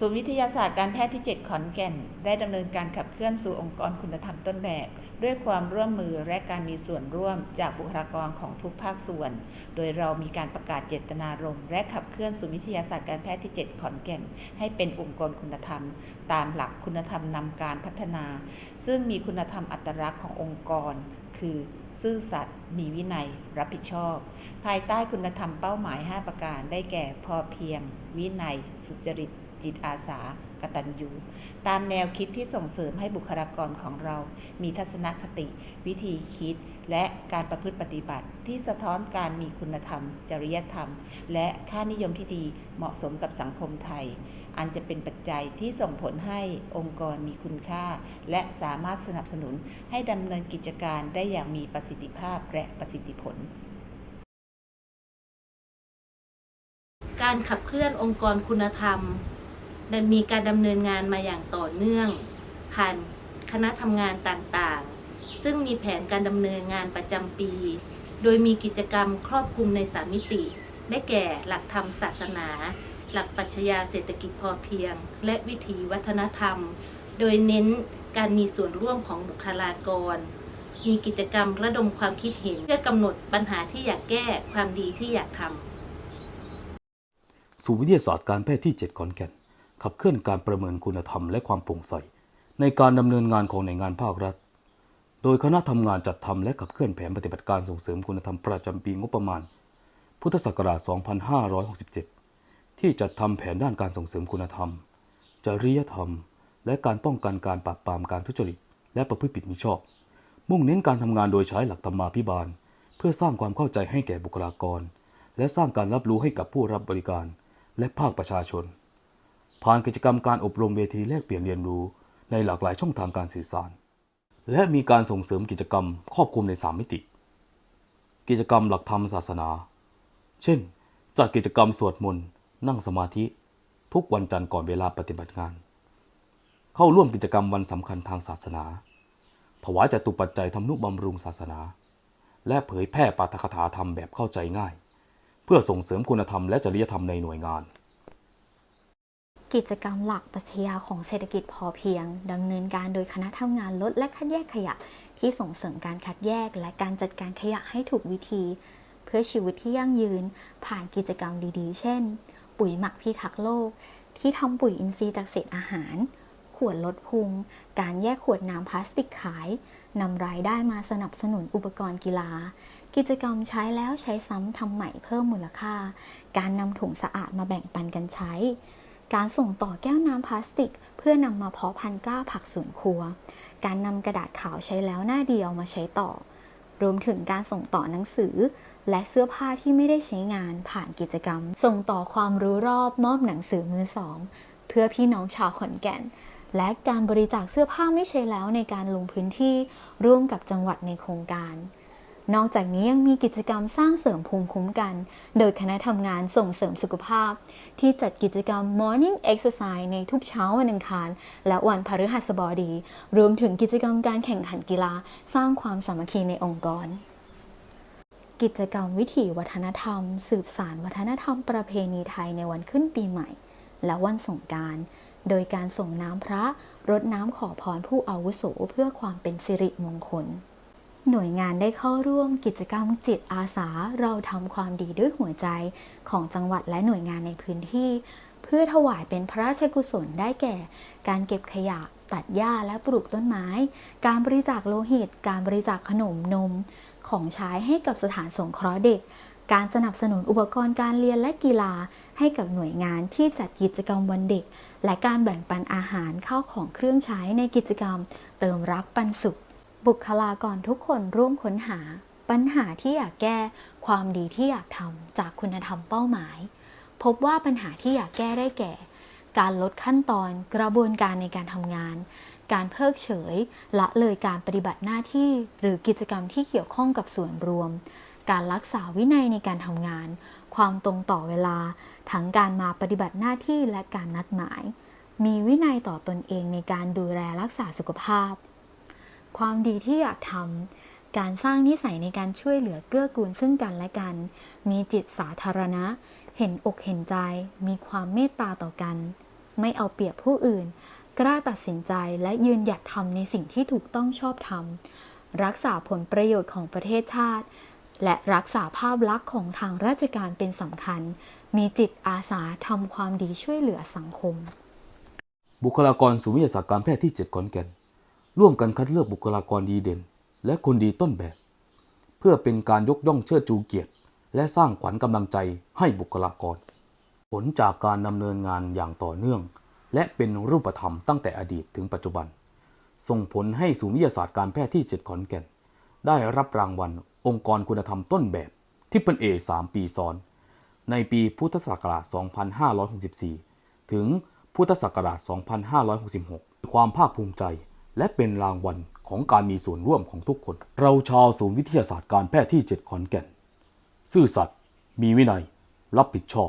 ศูนย์วิทยาศาสตร์การแพทย์ที่ 7 ขอนแก่น ได้ดำเนินการขับเคลื่อนสู่องค์กรคุณธรรมต้นแบบ ด้วยความร่วมมือและการมีส่วนร่วมจากบุคลากรของทุกภาคส่วน โดยเรามีการประกาศเจตนารมณ์และขับเคลื่อนศูนย์วิทยาศาสตร์การแพทย์ที่ 7 ขอนแก่น ให้เป็นองค์กรคุณธรรม ตามหลักคุณธรรมนำการพัฒนา ซึ่งมีคุณธรรมอัตลักษณ์ขององค์กร คือซื่อสัตย์ มีวินัย รับผิดชอบ ภายใต้คุณธรรมเป้าหมาย 5 ประการ ได้แก่ พอเพียง วินัย สุจริต จิตอาสากตัญญูตามแนวคิดที่ส่งเสริมให้บุคลากรของเรา มีทัศนคติ วิธีคิด และการประพฤติปฏิบัติ ที่สะท้อนการมีคุณธรรม จริยธรรม และค่านิยมที่ดีเหมาะสมกับสังคมไทย อันจะเป็นปัจจัยที่ส่งผลให้องค์กรมีคุณค่า และสามารถสนับสนุนให้ดำเนินกิจการได้อย่างมีประสิทธิภาพและประสิทธิผลการขับเคลื่อนองค์กรคุณธรรม มีการดำเนินงานมาอย่างต่อเนื่อง ผ่านคณะทำงานต่างๆ ซึ่งมีแผนการดำเนินงานประจำปี โดยมีกิจกรรมครอบคลุมในสามมิติ ได้แก่หลักธรรมศาสนา หลักปรัชญาเศรษฐกิจพอเพียง และวิถีวัฒนธรรม โดยเน้นการมีส่วนร่วมของบุคลากร มีกิจกรรมระดมความคิดเห็น เพื่อกำหนดปัญหาที่อยากแก้ความดีที่อยากทำ ศูนย์วิทยาศาสตร์การแพทย์ที่ 7 ขอนแก่น ขับเคลื่อนการประเมินคุณธรรมและความโปร่งใสในการดำเนินงานของหน่วยงานภาครัฐ โดยคณะทำงานจัดทำและขับเคลื่อนแผนปฏิบัติการส่งเสริมคุณธรรมประจำปีงบประมาณ พุทธศักราช 2567 ที่จัดทำแผนด้านการส่งเสริมคุณธรรม จริยธรรม และการป้องกันการปราบปรามการทุจริต และประพฤติผิดมิชอบ มุ่งเน้นการทำงานโดยใช้หลักธรรมาภิบาล เพื่อสร้างความเข้าใจให้แก่บุคลากร และสร้างการรับรู้ให้กับผู้รับบริการ และภาคประชาชน ผ่านกิจกรรมการอบรมเวทีแลกเปลี่ยนเรียนรู้ในหลากหลายช่องทางการสื่อสาร และมีการส่งเสริมกิจกรรมครอบคลุมใน 3 มิติ กิจกรรมหลักธรรมศาสนา เช่น จัดกิจกรรมสวดมนต์นั่งสมาธิ ทุกวันจันทร์ก่อนเวลาปฏิบัติงาน เข้าร่วมกิจกรรมวันสำคัญทางศาสนา ถวายจตุปัจจัยทำนุบำรุงศาสนา และเผยแพร่ปาฐกถาธรรมแบบเข้าใจง่าย เพื่อส่งเสริมคุณธรรมและจริยธรรมในหน่วยงาน กิจกรรมหลักปรัชญาของเศรษฐกิจพอเพียงดำเนินการโดยคณะทำงานลดและคัดแยกขยะ ที่ส่งเสริมการคัดแยกและการจัดการขยะให้ถูกวิธี เพื่อชีวิตที่ยั่งยืน ผ่านกิจกรรมดีๆ เช่น ปุ๋ยหมักพิทักษ์โลก ที่ทำปุ๋ยอินทรีย์จากเศษอาหาร ขวดลดพุง การแยกขวดน้ำพลาสติกขายนำรายได้มาสนับสนุนอุปกรณ์กีฬา กิจกรรมใช้แล้วใช้ซ้ำทำใหม่เพิ่มมูลค่า การนำถุงสะอาดมาแบ่งปันกันใช้ การส่งต่อแก้วน้ำพลาสติก เพื่อนำมาเพาะพันธุ์กล้าผักสวนครัว การนำกระดาษขาวใช้แล้วหน้าเดียวมาใช้ต่อ รวมถึงการส่งต่อหนังสือ และเสื้อผ้าที่ไม่ได้ใช้งานผ่านกิจกรรม ส่งต่อความรู้รอบมอบหนังสือมือสอง เพื่อพี่น้องชาวขอนแก่น และการบริจาคเสื้อผ้าไม่ใช้แล้วในการลงพื้นที่ร่วมกับจังหวัดในโครงการ นอกจากนี้ยังมีกิจกรรมสร้างเสริมภูมิคุ้มกัน โดยคณะทำงานส่งเสริมสุขภาพ ที่จัดกิจกรรม Morning Exercise ในทุกเช้าวันอังคาร และวันพฤหัสบดี รวมถึงกิจกรรมการแข่งขันกีฬา สร้างความสามัคคีในองค์กรกิจกรรมวิถีวัฒนธรรม สืบสารวัฒนธรรมประเพณีไทยในวันขึ้นปีใหม่ และวันสงกานต์โดยการส่งน้ำพระรดน้ำขอพรผู้อาวุโสเพื่อความเป็นสิริมงคล หน่วยงานได้เข้าร่วมกิจกรรมจิตอาสาเราทำความดีด้วยหัวใจของจังหวัดและหน่วยงานในพื้นที่ เพื่อถวายเป็นพระราชกุศลได้แก่ การเก็บขยะ ตัดหญ้าและปลูกต้นไม้ การบริจาคโลหิต การบริจาคขนมนม ของใช้ให้กับสถานสงเคราะห์เด็ก การสนับสนุนอุปกรณ์การเรียนและกีฬาให้กับหน่วยงานที่จัดกิจกรรมวันเด็ก และการแบ่งปันอาหารเข้าของเครื่องใช้ในกิจกรรม เติมรักปันสุข บุคลากรทุกคนร่วมค้นหา ปัญหาที่อยากแก้ ความดีที่อยากทำจากคุณธรรมเป้าหมาย พบว่าปัญหาที่อยากแก้ได้แก่ การลดขั้นตอนกระบวนการในการทำงาน การเพิกเฉย ละเลยการปฏิบัติหน้าที่หรือกิจกรรมที่เกี่ยวข้องกับส่วนรวม การรักษาวินัยในการทำงาน ความตรงต่อเวลา ทั้งการมาปฏิบัติหน้าที่และการนัดหมาย มีวินัยต่อตนเองในการดูแลรักษาสุขภาพ ความดีที่อยากทำการสร้างนิสัยในการช่วยเหลือเกื้อกูลซึ่งกันและกัน มีจิตสาธารณะ เห็นอกเห็นใจ มีความเมตตาต่อกัน ไม่เอาเปรียบผู้อื่น กล้าตัดสินใจและยืนหยัดทำในสิ่งที่ถูกต้องชอบธรรมรักษาผลประโยชน์ของประเทศชาติ และรักษาภาพลักษณ์ของทางราชการเป็นสำคัญ มีจิตอาสาทำความดีช่วยเหลือสังคม บุคลากรศูนย์วิทยาศาสตร์การแพทย์ที่ 7 ขอนแก่น ร่วมกันคัดเลือกบุคลากรดีเด่น และคนดีต้นแบบ เพื่อเป็นการยกย่องเชิดชูเกียรติ และสร้างขวัญกำลังใจให้บุคลากร ผลจากการดำเนินงานอย่างต่อเนื่อง และเป็นรูปธรรมตั้งแต่อดีตถึงปัจจุบัน ส่งผลให้ศูนย์วิทยาศาสตร์การแพทย์ที่ 7 ขอนแก่น ได้รับรางวัล องค์กรคุณธรรมต้นแบบที่เป็นเอ3ปีซ้อน ในปีพุทธศักราช 2564 ถึงพุทธศักราช 2566 ความภาคภูมิใจ และเป็นรางวัลของการมีส่วนร่วมของทุกคน เราชาวศูนย์วิทยาศาสตร์การแพทย์ที่ 7 ขอนแก่น ซื่อสัตย์มีวินัย รับผิดชอบ